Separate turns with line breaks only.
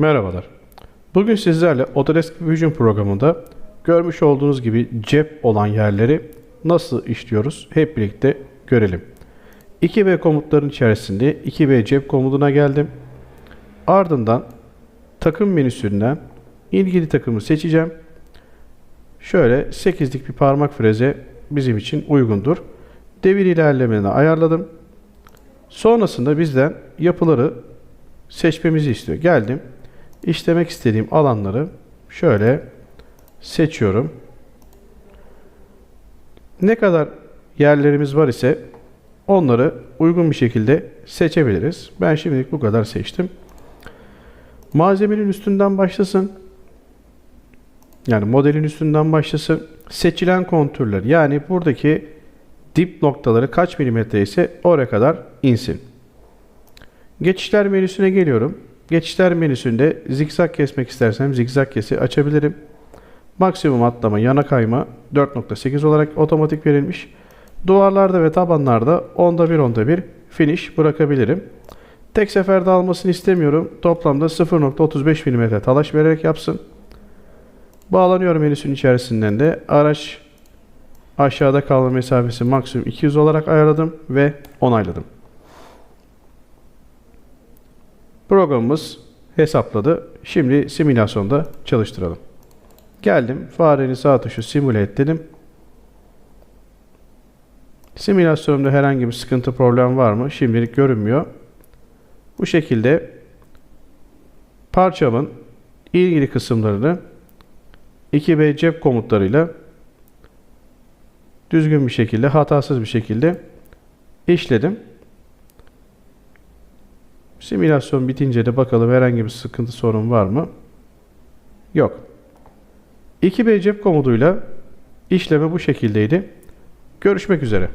Merhabalar. Bugün sizlerle Autodesk Vision programında görmüş olduğunuz gibi cep olan yerleri nasıl işliyoruz hep birlikte görelim. 2B komutların içerisinde 2B cep komutuna geldim. Ardından takım menüsünden ilgili takımı seçeceğim. Şöyle 8'lik bir parmak freze bizim için uygundur. Devir ilerlemeni ayarladım. Sonrasında bizden yapıları seçmemizi istiyor. Geldim. İşlemek istediğim alanları şöyle seçiyorum. Ne kadar yerlerimiz var ise onları uygun bir şekilde seçebiliriz. Ben şimdilik bu kadar seçtim. Malzemenin üstünden başlasın. Yani modelin üstünden başlasın. Seçilen kontürler yani buradaki dip noktaları kaç milimetre ise oraya kadar insin. Geçişler menüsüne geliyorum. Geçişler menüsünde zikzak kesmek istersem zikzak kesi açabilirim. Maksimum atlama yana kayma 4.8 olarak otomatik verilmiş. Duvarlarda ve tabanlarda onda bir onda bir finish bırakabilirim. Tek seferde almasını istemiyorum. Toplamda 0.35 mm talaş vererek yapsın. Bağlanıyor menüsünün içerisinden de araç aşağıda kalma mesafesi maksimum 200 olarak ayarladım ve onayladım. Programımız hesapladı. Şimdi simülasyonda çalıştıralım. Geldim. Farenin sağ tuşu simüle et dedim. Simülasyonumda herhangi bir sıkıntı problem var mı? Şimdilik görünmüyor. Bu şekilde parçamın ilgili kısımlarını 2B cep komutlarıyla düzgün bir şekilde, hatasız bir şekilde işledim. Simülasyon bitince de bakalım herhangi bir sıkıntı sorun var mı? Yok. 2B cep komutuyla işleme bu şekildeydi. Görüşmek üzere.